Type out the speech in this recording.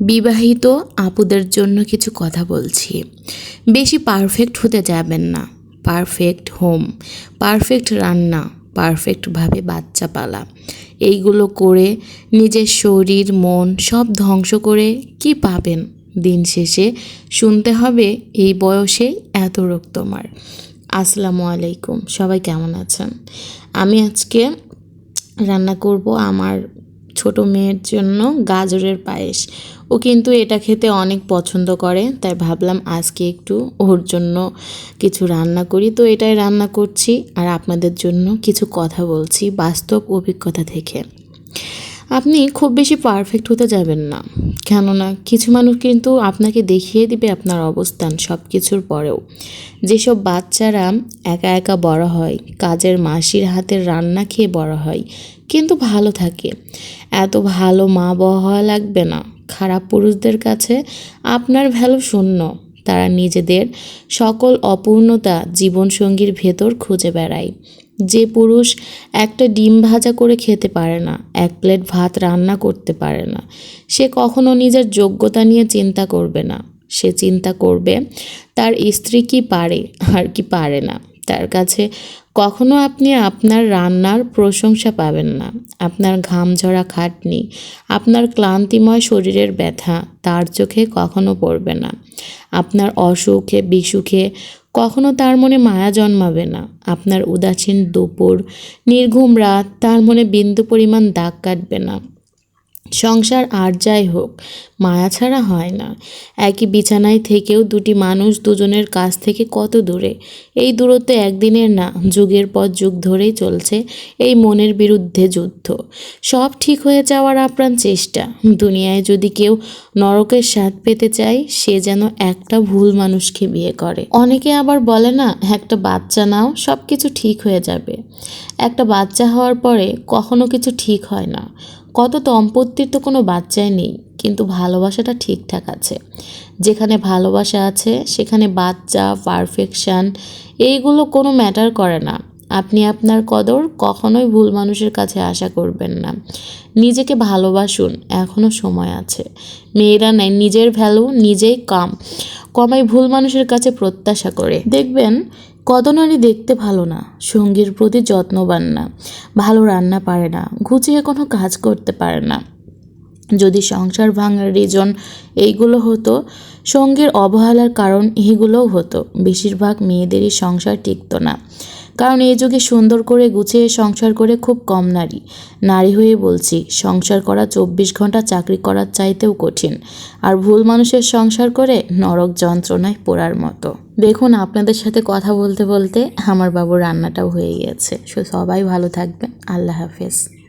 বিবাহিত আপুদের জন্য কিছু কথা বলছি। বেশি পারফেক্ট হতে যাবেন না। পারফেক্ট হোম পারফেক্ট রান্না পারফেক্টভাবে বাচ্চা পালা এইগুলো করে নিজের শরীর, মন সব ধ্বংস করে কি পাবেন? দিন শেষে শুনতে হবে এই বয়সে এত রোগ তোমার। আসসালামু আলাইকুম, সবাই কেমন আছেন? আমি আজকে রান্না করব আমার ছোট মেয়ের জন্য গাজরের পায়েস। ও কিন্তু এটা খেতে অনেক পছন্দ করে, তাই ভাবলাম আজকে একটু ওর জন্য কিছু রান্না করি। তো এটাই রান্না করছি আর আপনাদের জন্য কিছু কথা বলছি বাস্তব অভিজ্ঞতা থেকে। আপনি খুব বেশি পারফেক্ট হতে যাবেন না। কেননা কিছু মানুষ কিন্তু আপনাকে দেখিয়ে দিবে আপনার অবস্থান সব কিছুর পরেও। যেসব বাচ্চারা একা একা বড় হয়, কাজের মাসির হাতের রান্না খেয়ে বড় হয়, কিন্তু ভালো থাকে। এত ভালো মা হওয়া লাগবে না। খারাপ পুরুষদের কাছে আপনার ভ্যালু শূন্য। তারা নিজেদের সকল অপূর্ণতা জীবনসঙ্গীর ভেতর খুঁজে বেড়ায়। যে পুরুষ একটা ডিম ভাজা করে খেতে পারে না, এক প্লেট ভাত রান্না করতে পারে না, সে কখনো নিজের যোগ্যতা নিয়ে চিন্তা করবে না। সে চিন্তা করবে, তার স্ত্রী কি পারে আর কি পারে না। তার কাছে কখনো আপনি আপনার রান্নার প্রশংসা পাবেন না। আপনার ঘাম ঝরা খাটনি, আপনার ক্লান্তিময় শরীরের ব্যথা তার চোখে কখনো পড়বে না। আপনার অসুখে, বিসুখে কখনো তার মনে মায়া জন্মাবে না। আপনার উদাসীন দুপুর, নির্ঘুম রাত, তার মনে বিন্দু পরিমাণ দাগ কাটবে না। সংসার আর যাই হোক, মায়া ছাড়া হয় না। একই বিছানায় থেকেও দুটি মানুষ দুজনের কাছ থেকে কত দূরে? এই দূরত্ব একদিনের না, যুগের পর যুগ ধরেই চলছে এই মনের বিরুদ্ধে যুদ্ধ। সব ঠিক হয়ে যাওয়ার আপ্রাণ চেষ্টা। দুনিয়ায় যদি কেউ নরকের স্বাদ পেতে চায়, সে যেন একটা ভুল মানুষকে বিয়ে করে। অনেকে আবার বলে না, একটা বাচ্চা নাও সব কিছু ঠিক হয়ে যাবে। একটা বাচ্চা হওয়ার পরে কখনো কিছু ঠিক হয় না। কত দম্পতির তো কোনো বাচ্চাই নেই, কিন্তু ভালোবাসাটা ঠিকঠাক আছে। যেখানে ভালোবাসা আছে, সেখানে বাচ্চা পারফেকশান এইগুলো কোনো ম্যাটার করে না। আপনি আপনার কদর কখনোই ভুল মানুষের কাছে আশা করবেন না। নিজেকে ভালোবাসুন এখনও সময় আছে। মেয়েরা নেয় নিজের ভ্যালু নিজেই কাম। কমাই ভুল মানুষের কাছে প্রত্যাশা করে। দেখবেন কত নারী দেখতে ভালো না, সঙ্গীর প্রতি যত্নবান না, ভালো রান্না পারে না ঘুচিয়ে কোনো কাজ করতে পারে না। যদি সংসার ভাঙার রিজন এইগুলো হতো, সঙ্গীর অবহেলার কারণ এইগুলোও হতো। বেশিরভাগ মেয়েদেরই সংসার টিকত না। কারণ এই যুগে সুন্দর করে গুছিয়ে সংসার করে খুব কম নারী। নারী হয়ে বলছি, সংসার করা চব্বিশ ঘণ্টা, চাকরি করার চাইতেও কঠিন। আর ভুল মানুষের সংসার করে নরক যন্ত্রণায় পোড়ার মতো। দেখুন, আপনাদের সাথে কথা বলতে বলতে আমার বাবুর রান্নাটাও হয়ে গেছে সবাই ভালো থাকবেন। আল্লাহ হাফেজ।